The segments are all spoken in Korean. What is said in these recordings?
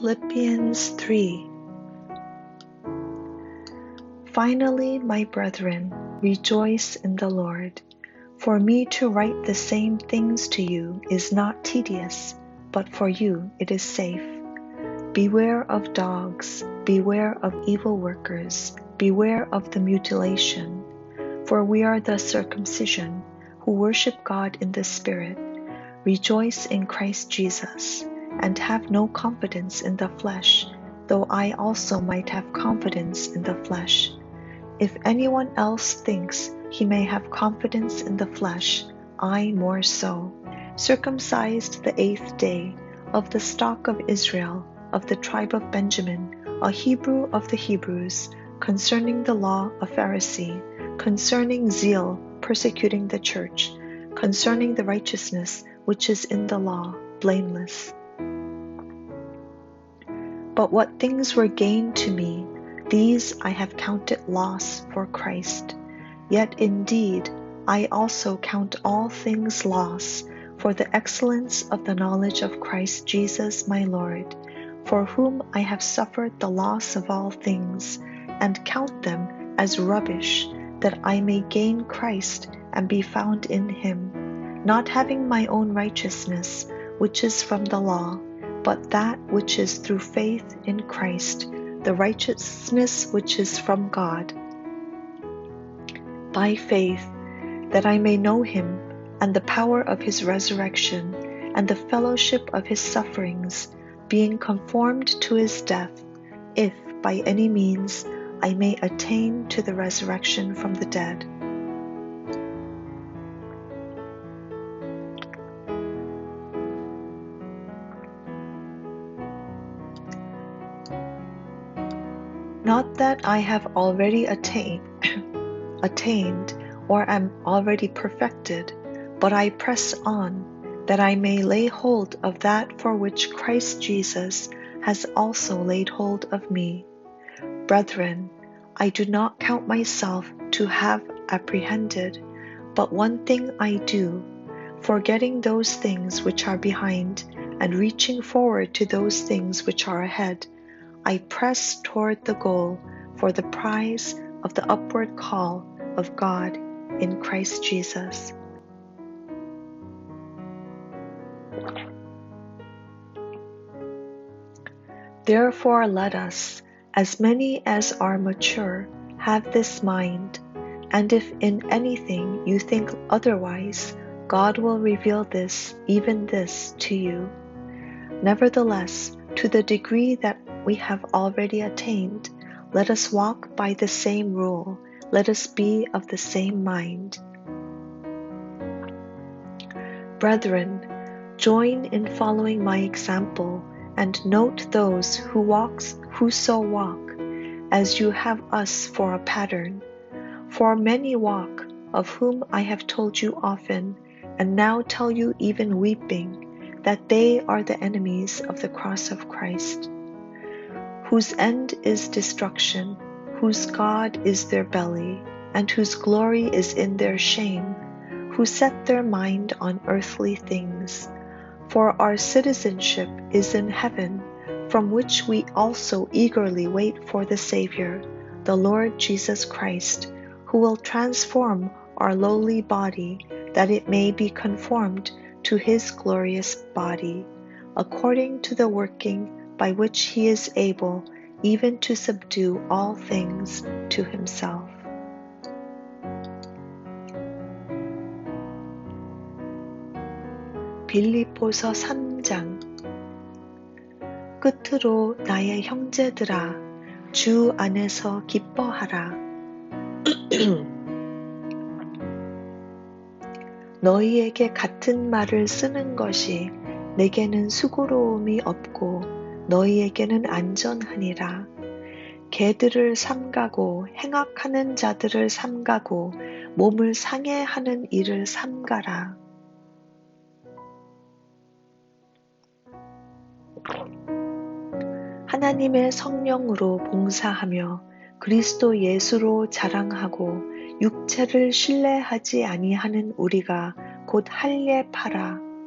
Philippians 3 Finally, my brethren, rejoice in the Lord. For me to write the same things to you is not tedious, but for you it is safe. Beware of dogs, beware of evil workers, beware of the mutilation. For we are the circumcision, who worship God in the Spirit, rejoice in Christ Jesus and have no confidence in the flesh, though I also might have confidence in the flesh. If anyone else thinks he may have confidence in the flesh, I more so, circumcised the eighth day, of the stock of Israel, of the tribe of Benjamin, a Hebrew of the Hebrews, concerning the law a Pharisee, concerning zeal persecuting the church, concerning the righteousness which is in the law blameless. But what things were gained to me, these I have counted loss for Christ. Yet indeed, I also count all things loss for the excellence of the knowledge of Christ Jesus my Lord, for whom I have suffered the loss of all things, and count them as rubbish, that I may gain Christ and be found in him, not having my own righteousness, which is from the law but that which is through faith in Christ, the righteousness which is from God. By faith, that I may know him and the power of his resurrection and the fellowship of his sufferings, being conformed to his death, if by any means I may attain to the resurrection from the dead. Not that I have already attained, attained or am already perfected, but I press on that I may lay hold of that for which Christ Jesus has also laid hold of me. Brethren, I do not count myself to have apprehended, but one thing I do, forgetting those things which are behind and reaching forward to those things which are ahead. I press toward the goal for the prize of the upward call of God in Christ Jesus. Therefore, let us, as many as are mature, have this mind, and if in anything you think otherwise, God will reveal this, even this, to you. Nevertheless, to the degree that we have already attained, let us walk by the same rule, let us be of the same mind. Brethren, join in following my example and note those who walks who so walk, as you have us for a pattern. For many walk, of whom I have told you often, and now tell you even weeping, that they are the enemies of the cross of Christ whose end is destruction, whose God is their belly, and whose glory is in their shame, who set their mind on earthly things. For our citizenship is in heaven, from which we also eagerly wait for the Savior, the Lord Jesus Christ, who will transform our lowly body, that it may be conformed to his glorious body, according to the working by which he is able even to subdue all things to himself. 빌립보서 3장 끝으로 나의 형제들아 주 안에서 기뻐하라 너희에게 같은 말을 쓰는 것이 내게는 수고로움이 없고 너희에게는 안전하니라. 개들을 삼가고 행악하는 자들을 삼가고 몸을 상해하는 일을 삼가라. 하나님의 성령으로 봉사하며 그리스도 예수로 자랑하고 육체를 신뢰하지 아니하는 우리가 곧 할례 파라.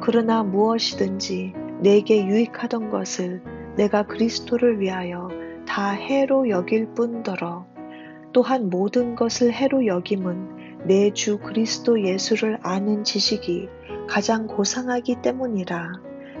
그러나 무엇이든지 내게 유익하던 것을 내가 그리스도를 위하여 다 해로 여길 뿐더러 또한 모든 것을 해로 여김은 내 주 그리스도 예수를 아는 지식이 가장 고상하기 때문이라.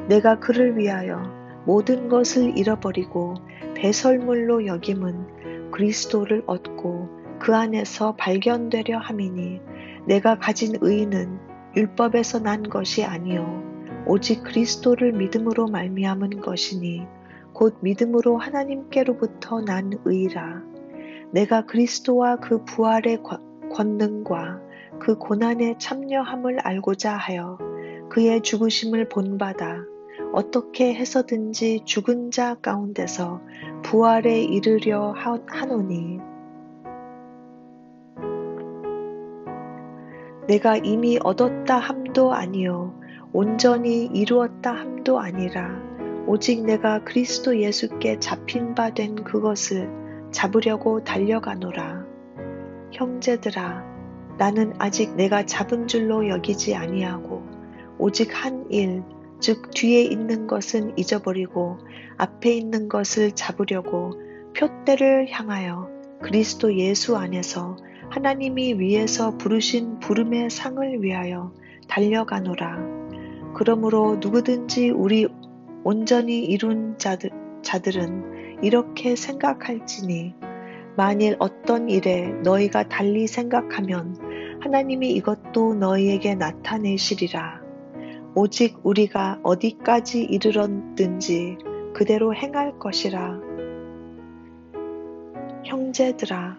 내가 그를 위하여 모든 것을 잃어버리고 배설물로 여김은 그리스도를 얻고 그 안에서 발견되려 함이니 내가 가진 의는 율법에서 난 것이 아니요. 오직 그리스도를 믿음으로 말미암은 것이니 곧 믿음으로 하나님께로부터 난 의라. 내가 그리스도와 그 부활의 권능과 그 고난에 참여함을 알고자 하여 그의 죽으심을 본받아 어떻게 해서든지 죽은 자 가운데서 부활에 이르려 하노니 내가 이미 얻었다 함도 아니요 온전히 이루었다 함도 아니라 오직 내가 그리스도 예수께 잡힌 바 된 그것을 잡으려고 달려가노라. 형제들아, 나는 아직 내가 잡은 줄로 여기지 아니하고 오직 한 일, 즉 뒤에 있는 것은 잊어버리고 앞에 있는 것을 잡으려고 표대를 향하여 그리스도 예수 안에서 하나님이 위에서 부르신 부름의 상을 위하여 달려가노라. 그러므로 누구든지 우리 온전히 이룬 자들, 자들은 이렇게 생각할지니 만일 어떤 일에 너희가 달리 생각하면 하나님이 이것도 너희에게 나타내시리라. 오직 우리가 어디까지 이르렀든지 그대로 행할 것이라. 형제들아,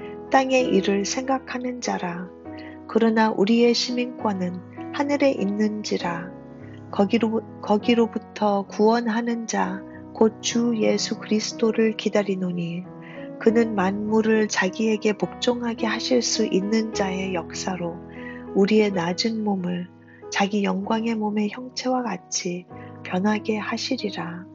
땅의 일을 생각하는 자라. 그러나 우리의 시민권은 하늘에 있는지라. 거기로, 거기로부터 구원하는 자, 곧 주 예수 그리스도를 기다리노니 그는 만물을 자기에게 복종하게 하실 수 있는 자의 역사로 우리의 낮은 몸을 자기 영광의 몸의 형체와 같이 변하게 하시리라.